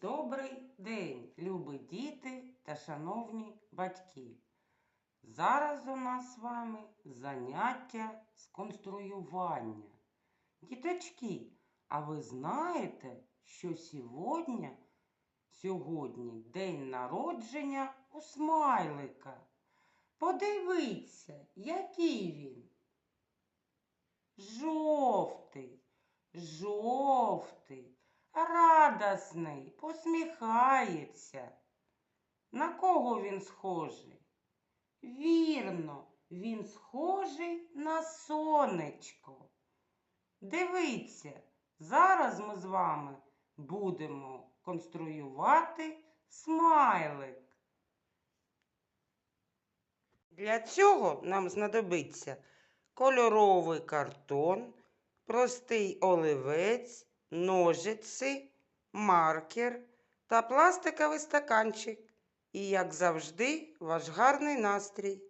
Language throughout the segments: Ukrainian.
Добрий день, любі діти та шановні батьки. Зараз у нас з вами заняття з конструювання. Діточки, а ви знаєте, що сьогодні, сьогодні день народження у смайлика? Подивіться, який він. Жовтий, жовтий, радісний, посміхається. На кого він схожий? Вірно, він схожий на сонечко. Дивіться, зараз ми з вами будемо конструювати смайлик. Для цього нам знадобиться кольоровий картон, простий оливець, ножиці, маркер та пластиковий стаканчик. І, як завжди, ваш гарний настрій.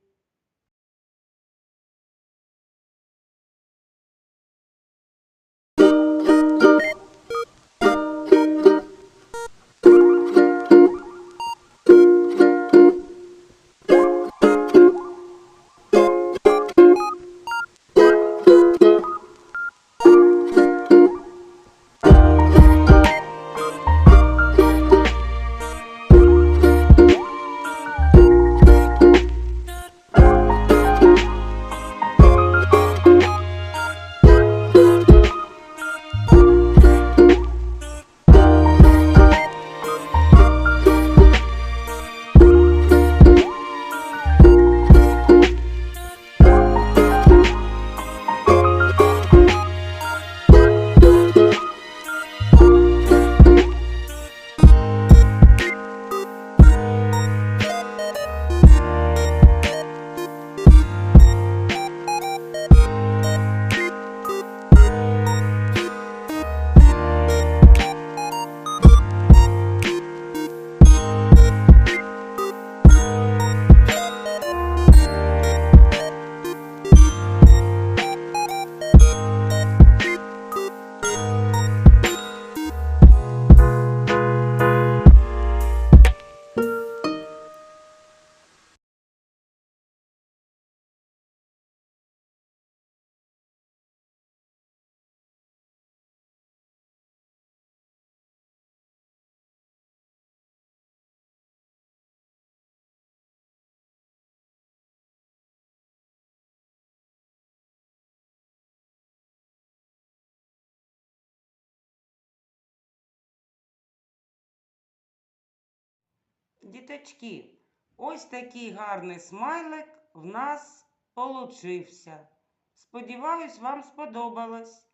Діточки, ось такий гарний смайлик в нас получився. Сподіваюсь, вам сподобалось.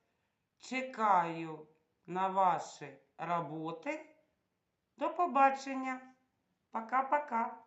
Чекаю на ваші роботи. До побачення. Пока-пока.